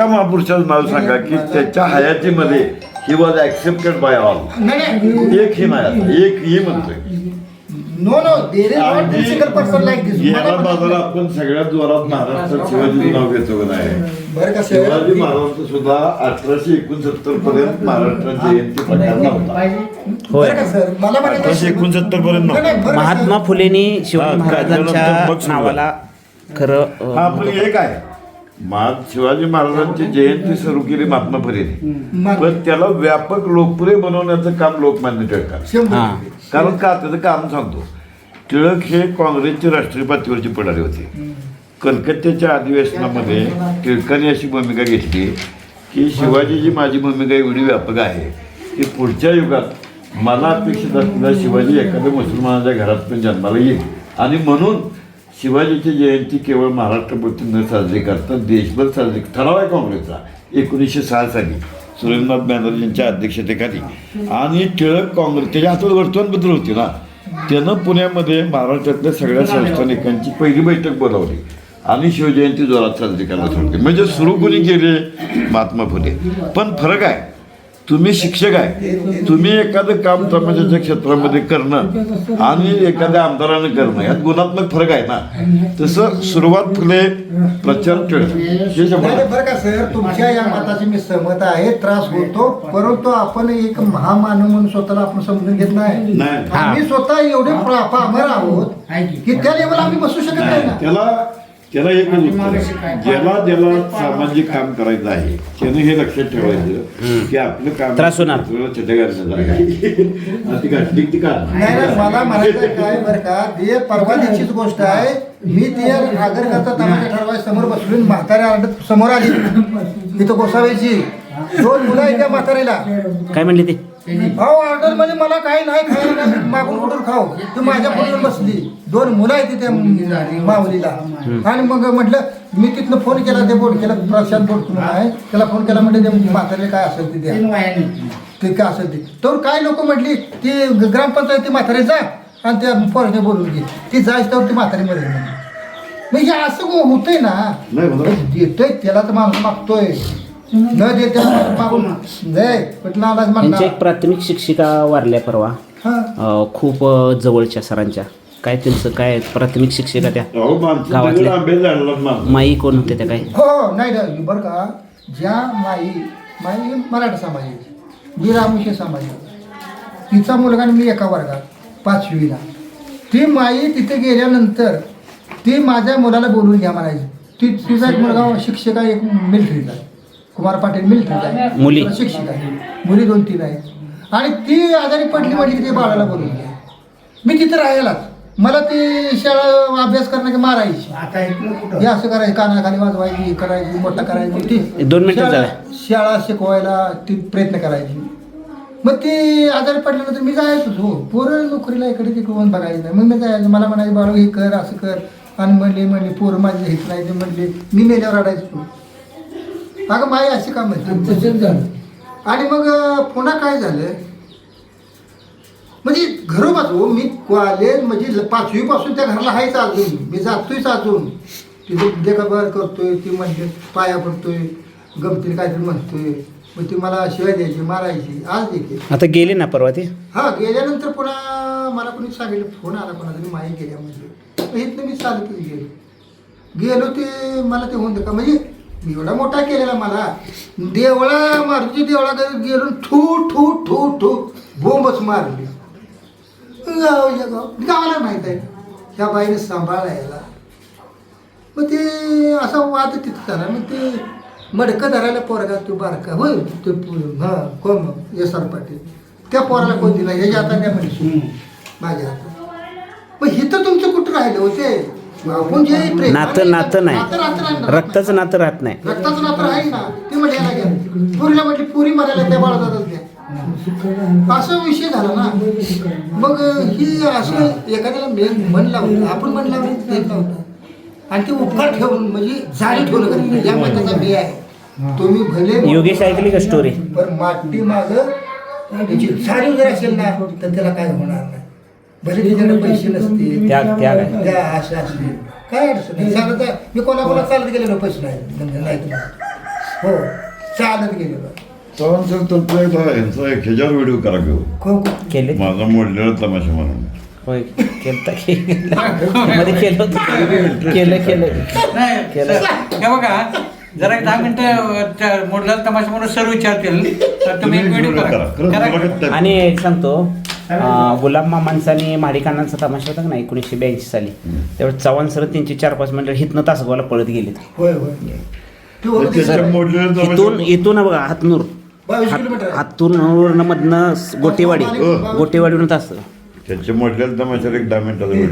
त्या महापुरुषाचं नाव सांगा की त्याच्या हयातीमध्ये he was accepted by all नाही नाही. एक ही नाही एक ही म्हणतोय. No no there is not single person like this याला बाजूला आपण सगळ्यात जोरात महाराष्ट्रात शिवाजीचं नाव घेतो का नाही? बरं का शिवाजी महाराज सुद्धा अठराशे एकोणसत्तर पर्यंत महाराष्ट्रात जयंती प्रकार नव्हता. होय. बरं का सर मला म्हणायचं अठराशे एकोणसत्तर पर्यंत नाही, नाही, नव्हता बरं का, सर? महात्मा फुलेंनी शिवाजी महाराजांच्या त्याच्यानंतर मग सुरुवात. नावाला खरं अं, हा पण एक आहे. मा- शिवाजी महाराजांची जयंती सुरू केली महात्मा फुलेने पण त्याला व्यापक लोकप्रिय बनवण्याचं काम लोकमान्य हा. कारण का? त्याचं कारण सांगतो. टिळक हे काँग्रेसचे राष्ट्रीय पातळीवरचे पुढारी होते. कलकत्त्याच्या अधिवेशनामध्ये टिळकांनी अशी भूमिका घेतली की शिवाजीची माझी भूमिका एवढी व्यापक आहे की पुढच्या युगात मला अपेक्षित असलेला शिवाजी एखाद्या मुसलमानाच्या घरात पण जन्माला येईल. आणि म्हणून शिवाजीची जयंती केवळ महाराष्ट्रापुरती न साजरी करता देशभर साजरी ठराव आहे काँग्रेसचा एकोणीसशे सहा साली सुरेंद्रनाथ बॅनर्जींच्या अध्यक्षतेखाली. आणि टिळक काँग्रेस त्याच्या हातात वर्तमानपत्र होती ना. त्यानं पुण्यामध्ये महाराष्ट्रातल्या सगळ्या संस्थानिकांची पहिली बैठक बोलावली. आणि शिवजयंती जोरात साजरी करायला सुरू केली म्हणजे सुरू कोणी केले? महात्मा फुले. पण फरक आहे. तुम्ही शिक्षक आहे. तुम्ही एखादं काम समाजाच्या क्षेत्रामध्ये करणं आणि एखाद्या आमदारानं करणं यात गुणात्मक फरक आहे ना? तसं सुरुवात फुले प्रचार टिळक हे नाही, शंभर नाही, बरं का सर. तुमच्या या मताची मी सहमत आहे त्रास होतो परंतु आपण एक महामानव म्हणून स्वतःला आपण समजून घेत नाही. नाही. आम्ही स्वतः एवढे पामर आहोत की. त्या लेवल आम्ही बसू शकत नाही त्याला त्याला एकच उत्तर आहे. ज्याला ज्याला सामाजिक काम करायचं आहे त्यानं हे लक्षात ठेवायचं की आपलं काम त्रास होणार. आहे. मला म्हणायचं काय बरं का ते परवादीचीच गोष्ट आहे. मी ते आगर करता तमाशा ठरवाय समोर बसलो म्हाताऱ्या समोर आली. तिथं गोसाव्याची दोन मुलं आहेत त्या म्हातारीला. काय म्हणले ते? भाऊ ऑर्डर म्हणजे मला काही नाही खायला नाही, मागून कुठून खाऊ? तू माझ्या पुढे बसली. दोन मुलं आहेत त्या माऊलीला. आणि मग म्हटलं मी तिथनं फोन केला ते बोट केला प्रशांत बोट आहे. त्याला फोन केला म्हणजे ते म्हातारे काय असेल ते द्या ते काय असेल ते? तर काय लोक म्हटली ती ग्रामपंचायत ती म्हातारे जा आणि त्या पोराने बोलून घे. ती जायच तर ती म्हातारी मध्ये म्हणजे असं होतंय ना. देतोय त्याला तर माणूस मागतोय. न नाही एक प्राथमिक शिक्षिका वारल्या परवा. हा. अं, खूप अं, जवळच्या सरांच्या. काय त्यांचं काय प्राथमिक शिक्षिका त्या अहो गावातले. आंबे झाडाला. माई कोण होते त्या काय? हो हो, नाही नाही बरं का. ज्या माई माई ही मराठा समाजाची मी रामोशी समाज तिचा मुलगा आणि मी एका वर्गात पाचवीला. ती माई तिथे गेल्यानंतर ती माझ्या मुलाला बोलून घ्या म्हणायची. ती तिचा एक मुलगा शिक्षक आहे एक मिलिटरीचा आहे कुमार पाटील मिलिटरीचा आहे. मुली? तो शिक्षक आहे. मुली दोन तीन आहेत. आणि ती आजारी पडली म्हणजे की ते बाळाला बोलून घ्या. मी तिथे राहायलाच. मला ती शाळा अभ्यास करणं की मारायची हे असं करायचं कानाखाली वाजवायची हे करायची मोठा करायची. ती दोन मिनिटं शाळा- शिकवायला ती प्रयत्न करायची. मग ती आजारी पडल्यानंतर मी जायचोच हो. पोरं नोकरीला इकडे तिकडून बघायचं. नाही मग मी जायचं. मला म्हणायचं बाळू हे कर असं कर. आणि म्हणली म्हणली पोरं माझी हेच नाही ते म्हणली मी मेल्यावर रडायचो. अगं माई अशी का म्हणते आणि मग पुन्हा काय झालं? म्हणजे घरोबाजू मी कॉलेज म्हणजे पाचवीपासून त्या घराला आहेच अजून. मी जातोयच अजून. तिथे देखाबार करतोय ती म्हणते पाया पडतोय गमतीने काहीतरी म्हणतोय. मग ती मला शिवाय द्यायची मारायची. आज देखील. आता गेले ना परवा ते? हा गेल्यानंतर पुन्हा मला कोणी सांगितलं फोन आला कोणा तरी माही गेल्या म्हणजे इथनं मी चालतच गेलो. गेलो ते मला ते होऊन का? म्हणजे एवढा मोठा केलेला मला. देवळा मारुती देवळा गेलो ठू ठू ठू ठू बोंबच मारली. गावाच्या गाव गावाला माहीत आहे. ह्या बाईने सांभाळायला. मग ते असा वाद तिथं झाला. मग ते मडकं धरायला पोरगा तू बारका होय ते पु- हा कोण एस आर पाटील. त्या पोराला कोण दिला? ह्याच्या जाता द्या म्हणजे माझ्या हातात. मग हिथं तुमचं कुठं राहिलं होते? आपण जे प्रेम- नातं नातं नाही. रक्ताचं नातं राहत नाही. रक्ताचं नातं आहे ना. ते घ्या. पुरीला म्हटली पुरी म्हणायला त्या असा विषय झाला ना. मग ही असं एखाद्याला मेन मन लावलं आपण मन लावलं देत नव्हतं आणि ते उपकार ठेवून म्हणजे जाळी ठेवलं गरजेचं या मताचा मी आहे. तुम्ही भले योगेश ऐकली का स्टोरी पण माती माग त्याची जाणीव जर असेल ना तर त्याला काय होणार नाही. भले त्याच्याकडे पैसे नसतील. त्याग त्याग आहे. त्या असतील काय अडचण नाही. सांगत आहे, मी कोणाकोणा चालत गेलेलो पैसे नाही. म्हणजे नाही तुम्हाला. हो. चालत गेलेलो. सर तुमचा एक ह्याच्यावर व्हिडिओ करा घेऊ केले? माझा मोडलेला तमाशा म्हणून. होय. केलं मध्ये केलं होतं. केलं केलं. नाही केलं. सर, हे बघा जरा एक दहा मिनिटं मोडला तमाशा म्हणून सर विचारतील. तर तुम्ही एक व्हिडिओ करा. आणि एक सांगतो गुलाब मामांचा आणि महाडिकांनाचा तमाशा होता का ना एकोणीसशे ब्याऐंशी साली? त्यावेळेस चव्हाण सर त्यांची चार पाच मंडळ हितनं तासगावला पळत गेले होय होय. मोडलेल्या इथून इथून बघा हातनूर. बावीस हात- किलोमीटर. आहे. हातून मधनं गोटेवाडी. गोटेवाडीवरून तास. त्यांच्या मोडलेल्या तमाशावर एक दहा व्हिडिओ